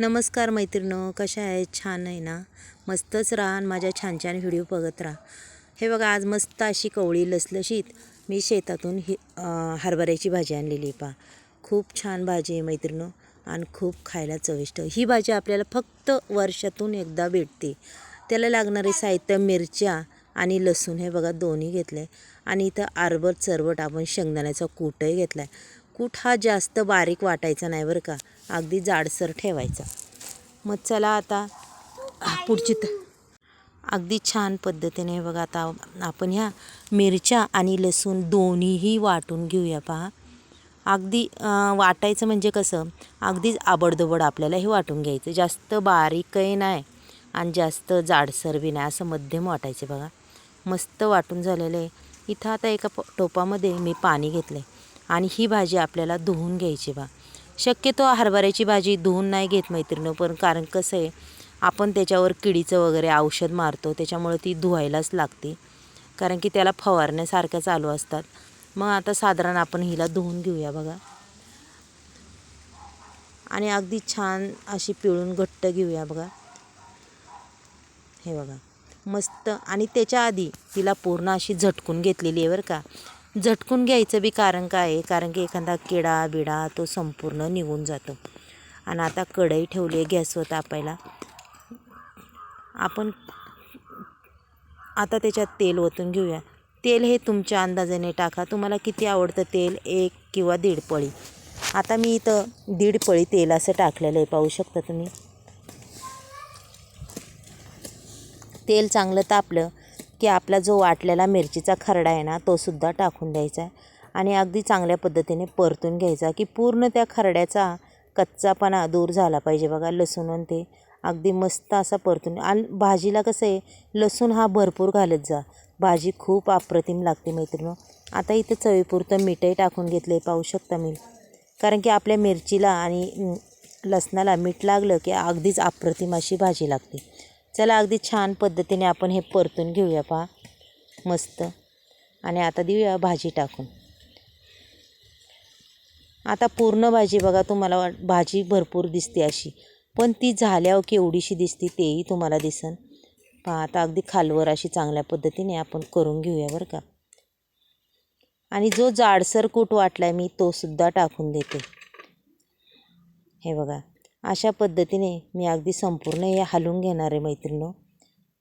नमस्कार मैत्रिणो कशा आहे? छान आहे ना? मस्तच राहा आणि माझ्या छान छान व्हिडिओ बघत राहा. हे बघा आज मस्त अशी कवळी लसलशीत मी शेतातून ही हरभऱ्याची भाजी आणलेली आहे पा खूप छान भाजी आहे मैत्रिणो आणि खूप खायला चविष्ट. ही भाजी आपल्याला फक्त वर्षातून एकदा भेटते. त्याला लागणारे साहित्य मिरच्या आणि लसूण हे बघा दोन्ही घेतले आणि इथं आरबट चरवट आपण शेंगदाण्याचा कूटही घेतला आहे कूट हा जास्त बारीक वाटायचा नाही बरं का. अगदी जाडसर ठेवायचा. मग चला आता पुढची तर अगदी छान पद्धतीने बघा आता आपण ह्या मिरच्या आणि लसूण दोन्हीही वाटून घेऊया पहा. अगदी वाटायचं म्हणजे कसं अगदीच आबडदोबड आपल्याला हे वाटून घ्यायचं. जास्त बारीकही नाही आणि जास्त जाडसर बी नाही असं मध्यम वाटायचं बघा. मस्त वाटून झालेलं आहे. इथं आता एका टोपामध्ये मी पाणी घेतलं आहे आणि ही भाजी आपल्याला धुवून घ्यायची बा. शक्यतो हरभऱ्याची भाजी धुवून नाही घेत मैत्रिणी पण कारण कसं आहे आपण त्याच्यावर किडीचं वगैरे औषध मारतो त्याच्यामुळे ती धुवायलाच लागते. कारण की त्याला फवारण्यासारख्या चालू असतात. मग आता साधारण आपण हिला धुवून घेऊया बघा. आणि अगदी छान अशी पिळून घट्ट घेऊया बघा. हे बघा मस्त. आणि त्याच्या आधी तिला पूर्ण अशी झटकून घेतलेली आहे बरं का. झटकून घ्यायचं बी कारण काय आहे? कारण की एखादा किडा बिडा तो संपूर्ण निघून जातो. आणि आता कढई ठेवली आहे गॅसवर तापायला. आपण आता त्याच्यात तेल ओतून घेऊया. तेल हे तुमच्या अंदाजाने टाका. तुम्हाला किती आवडतं तेल? एक किंवा दीड पळी. आता मी इथं दीड पळी तेल असं टाकलेलं आहे. पाहू शकता तुम्ही. तेल चांगलं तापलं. की आपला जो वाटलेला मिरचीचा खरडा आहे ना तोसुद्धा टाकून द्यायचा आहे. आणि अगदी चांगल्या पद्धतीने परतून घ्यायचा की पूर्ण त्या खरड्याचा कच्चापणा दूर झाला पाहिजे. बघा लसूण ते अगदी मस्त असा परतून आणि भाजीला कसं आहे लसूण हा भरपूर घालत जा. भाजी खूप अप्रतिम लागते मैत्रिणी आता इथं चवीपुरतं मीठही टाकून घेतलं आहे पाहू शकता मी. कारण की आपल्या मिरचीला आणि लसणाला मीठ लागलं की अगदीच अप्रतिम अशी भाजी लागते. चला अगदी छान पद्धतीने आपण हे परतून घेऊया पहा. मस्त. आणि आता देऊया भाजी टाकून. आता पूर्ण भाजी बघा तुम्हाला वाट भाजी भरपूर दिसते अशी. पण ती झाल्यावर केवढीशी दिसते तेही तुम्हाला दिसन. पहा आता अगदी खालवर अशी चांगल्या पद्धतीने आपण करून घेऊया बरं का. आणि जो जाडसर कूट आहे मी तो सुद्धा टाकून देते. हे बघा. अशा पद्धतीने मी अगदी संपूर्ण हे हलवून घेणार आहे मैत्रिणी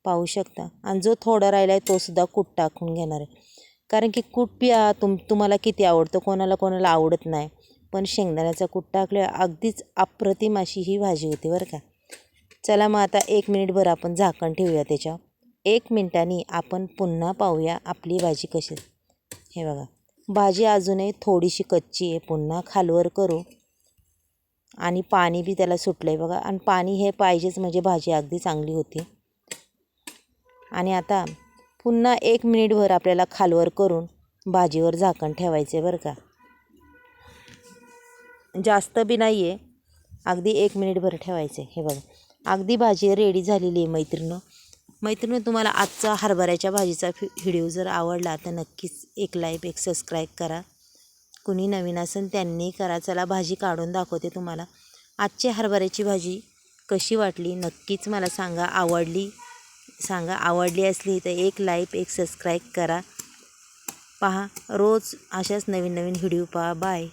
पाहू शकता. आणि जो थोडा राहिला आहे तो सुद्धा कूट टाकून घेणार आहे. कारण की कूट पिया तुम तुम्हाला किती आवडतं कोणाला कोणाला आवडत नाही. पण शेंगदाण्याचा कूट टाकल्यावर अगदीच अप्रतिम अशी ही भाजी होती बरं का. चला मग आता एक मिनिटभर आपण झाकण ठेवूया त्याच्यावर. एक मिनिटांनी आपण पुन्हा पाहूया आपली भाजी कशी. हे बघा. भाजी अजूनही थोडीशी कच्ची आहे. पुन्हा खालवर करू. आणि पाणी बी त्याला सुटलं आहे बघा. आणि पाणी हे पाहिजेच म्हणजे भाजी अगदी चांगली होती. आणि आता पुन्हा एक मिनिटभर आपल्याला खालवर करून भाजीवर झाकण ठेवायचं आहे बरं का. जास्त बी नाही आहे अगदी एक मिनिटभर ठेवायचं आहे हे बघा. अगदी भाजी रेडी झालेली आहे मैत्रिणं. मैत्रिणी तुम्हाला आजचा हरभऱ्याच्या भाजीचा फि व्हिडिओ जर आवडला तर नक्कीच एक लाईक एक सबस्क्राईब करा. कुणी नवीन असेल त्यांनी करा. चला भाजी काढून दाखवते तुम्हाला. आजची हरभऱ्याची भाजी कशी वाटली? नक्कीच मला सांगा. आवडली? सांगा. आवडली असली तर एक लाईक एक सबस्क्राईब करा. पहा रोज अशाच नवीन नवीन व्हिडिओ पहा. बाय